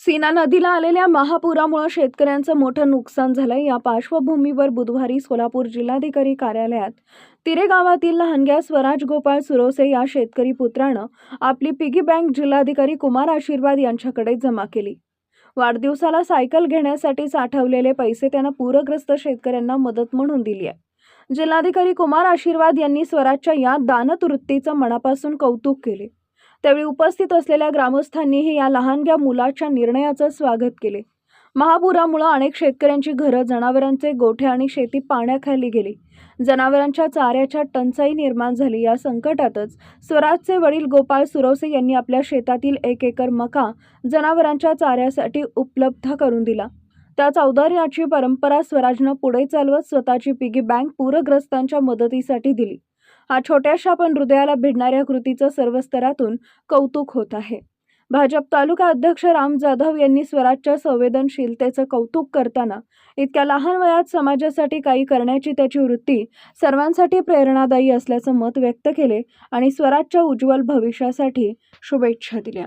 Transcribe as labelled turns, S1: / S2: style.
S1: सीना नदीला आलेल्या महापुरामुळे शेतकऱ्यांचं मोठं नुकसान झालंय. या पार्श्वभूमीवर बुधवारी सोलापूर जिल्हाधिकारी कार्यालयात तिरे गावातील लहानग्या स्वराज गोपाळ सुरोसे या शेतकरी पुत्रानं आपली पिगी बँक जिल्हाधिकारी कुमार आशीर्वाद यांच्याकडे जमा केली. वाढदिवसाला सायकल घेण्यासाठी साठवलेले पैसे त्यानं पूरग्रस्त शेतकऱ्यांना मदत म्हणून दिली आहे. जिल्हाधिकारी कुमार आशीर्वाद यांनी स्वराजच्या या दानवृत्तीचं मनापासून कौतुक केले. त्यावेळी उपस्थित असलेल्या ग्रामस्थांनीही या लहानग्या मुलाच्या निर्णयाचं स्वागत केले. महापुरामुळं अनेक शेतकऱ्यांची घरं जनावरांचे गोठे आणि शेती पाण्याखाली गेली. जनावरांच्या चाऱ्याच्या टंचाई निर्माण झाली. या संकटातच स्वराजचे वडील गोपाळ सुरवसे यांनी आपल्या शेतातील एक एकर मका जनावरांच्या चाऱ्यासाठी उपलब्ध करून दिला. त्याच औदार्याची परंपरा स्वराजनं पुढे चालवत स्वतःची पिगी बँक पूरग्रस्तांच्या मदतीसाठी दिली. छोट्याशा पण हृदयाला भिडणाऱ्या कृतीचं सर्व स्तरातून कौतुक होत आहे. भाजप तालुका अध्यक्ष राम जाधव यांनी स्वराजच्या संवेदनशीलतेचं कौतुक करताना इतक्या लहान वयात समाजासाठी काही करण्याची त्याची वृत्ती सर्वांसाठी प्रेरणादायी असल्याचं मत व्यक्त केले आणि स्वराजच्या उज्ज्वल भविष्यासाठी शुभेच्छा दिल्या.